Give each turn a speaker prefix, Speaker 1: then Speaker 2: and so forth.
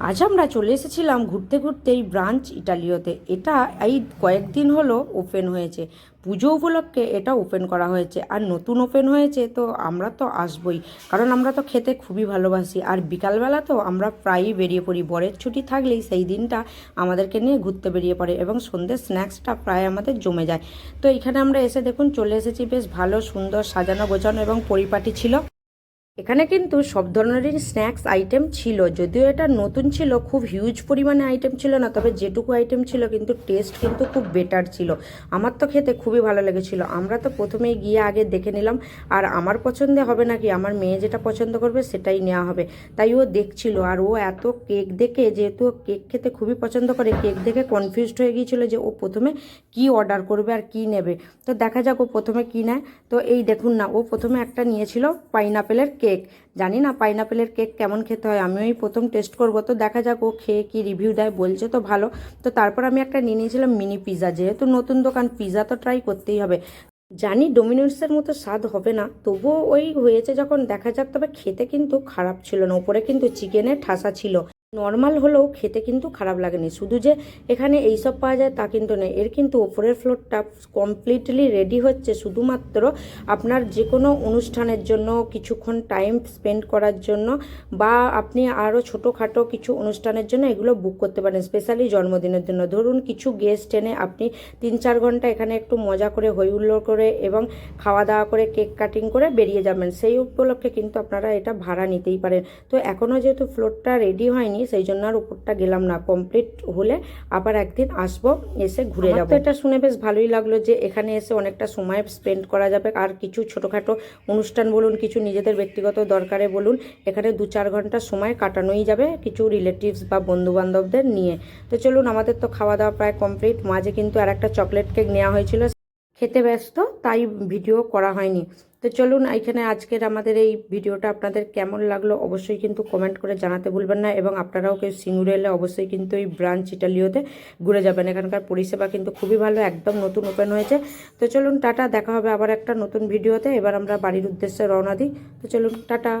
Speaker 1: আজ আমরা চলে এসেছিলাম ঘুরতে ঘুরতে এই ব্রাঞ্চ ইটালিওতে এটা এই কয়েকদিন হলো ওপেন হয়েছে। পুজো উপলক্ষে এটা ওপেন করা হয়েছে। আর নতুন ওপেন হয়েছে তো আমরা তো আসবই। কারণ আমরা তো খেতে খুবই ভালোবাসি। আর বিকালবেলা তো আমরা প্রায়ই বেরিয়ে পড়ি। বরের ছুটি থাকলেই সেই দিনটা আমাদেরকে নিয়ে ঘুরতে বেরিয়ে পড়ে এবং সন্ধ্যের স্ন্যাক্সটা প্রায় আমাদের জমে যায়। তো এখানে আমরা এসে দেখুন চলে এসেছি। বেশ ভালো, সুন্দর, সাজানো গোছানো এবং পরিপাটি ছিল। এখানে কিন্তু সব ধরনেরই স্ন্যাক্স আইটেম ছিল। যদিও এটা নতুন ছিল, খুব হিউজ পরিমাণে আইটেম ছিল না, তবে যেটুকু আইটেম ছিল কিন্তু টেস্ট কিন্তু খুব বেটার ছিল। আমার তো খেতে খুবই ভালো লেগেছিল। আমরা তো প্রথমেই গিয়ে আগে দেখে নিলাম, আর আমার পছন্দে হবে নাকি, আমার মেয়ে যেটা পছন্দ করবে সেটাই নেওয়া হবে। তাই ও দেখছিল, আর ও এত কেক দেখে, যেহেতু কেক খেতে খুবই পছন্দ করে কেক দেখে কনফিউজড হয়ে গিয়েছিল যে ও প্রথমে কি অর্ডার করবে আর কি নেবে। তো দেখা যাক ও প্রথমে কি নেয়। তো এই দেখুন না, ও প্রথমে একটা নিয়েছিল পাইনাপেলের কেক জানি না, পাইনাপেলের কেক কেমন খেতে হয়। আমি ওই প্রথম টেস্ট করব, তো দেখা যাক ও খেয়ে কি রিভিউ দেয়। বলছে তো ভালো। তো তারপর আমি একটা নিয়ে নিয়েছিলাম মিনি পিৎজা যেহেতু নতুন দোকান পিৎজা তো ট্রাই করতেই হবে। জানি ডোমিনোসের মতো স্বাদ হবে না, তবুও ওই হয়েছে যখন দেখা যাক। তবে খেতে কিন্তু খারাপ ছিল না। উপরে কিন্তু চিকেনের ঠাসা ছিল। নর্মাল হলেও খেতে কিন্তু খারাপ লাগেনি। শুধু যে এখানে এই সব পাওয়া যায় তা কিন্তু নয়, এর কিন্তু ওপরের ফ্লোরটা কমপ্লিটলি রেডি হচ্ছে। শুধুমাত্র আপনার যে কোনো অনুষ্ঠানের জন্য, কিছুক্ষণ টাইম স্পেন্ড করার জন্য বা আপনি আরও ছোটোখাটো কিছু অনুষ্ঠানের জন্য এগুলো বুক করতে পারেন স্পেশালি জন্মদিনের জন্য। ধরুন কিছু গেস্ট এনে আপনি তিন চার ঘণ্টা এখানে একটু মজা করে হই হুল্লোড় করে এবং খাওয়া দাওয়া করে কেক কাটিং করে বেরিয়ে যাবেন। সেই উপলক্ষে কিন্তু আপনারা এটা ভাড়া নিতেই পারেন। তো এখনও যেহেতু ফ্লোরটা রেডি হয়নি সেই জন্য আর উপরটা গেলাম না। কমপ্লিট হলে আবার একদিন আসব এসে ঘুরে যাব। এটা শুনে বেশ ভালোই লাগল যে এখানে এসে অনেকটা সময় স্পেন্ড করা যাবে। আর কিছু ছোটোখাটো অনুষ্ঠান বলুন কিছু নিজেদের ব্যক্তিগত দরকারে বলুন এখানে দু চার ঘণ্টা সময় কাটানোই যাবে কিছু রিলেটিভস বা বন্ধু বান্ধবদের নিয়ে। তো চলুন আমাদের তো খাওয়া দাওয়া প্রায় কমপ্লিট মাঝে কিন্তু আর একটা চকলেট কেক নেওয়া হয়েছিল। খেতে ব্যস্ত তাই ভিডিও করা হয়নি। তো চলুন এইখানে আজকের আমাদের এই ভিডিওটা আপনাদের কেমন লাগল অবশ্যই কিন্তু কমেন্ট করে জানাতে ভুলবেন না এবং আপনারাও কেউ সিঙ্গুরে এলে অবশ্যই কিন্তু এই ব্রাঞ্চ ইটালিওতে ঘুরে যাবেন। এখানকার পরিষেবা কিন্তু খুবই ভালো, একদম নতুন ওপেন হয়েছে। তো চলুন টাটা, দেখা হবে আবার একটা নতুন ভিডিওতে। এবার আমরা বাড়ির উদ্দেশ্যে রওনা দিই। তো চলুন, টাটা।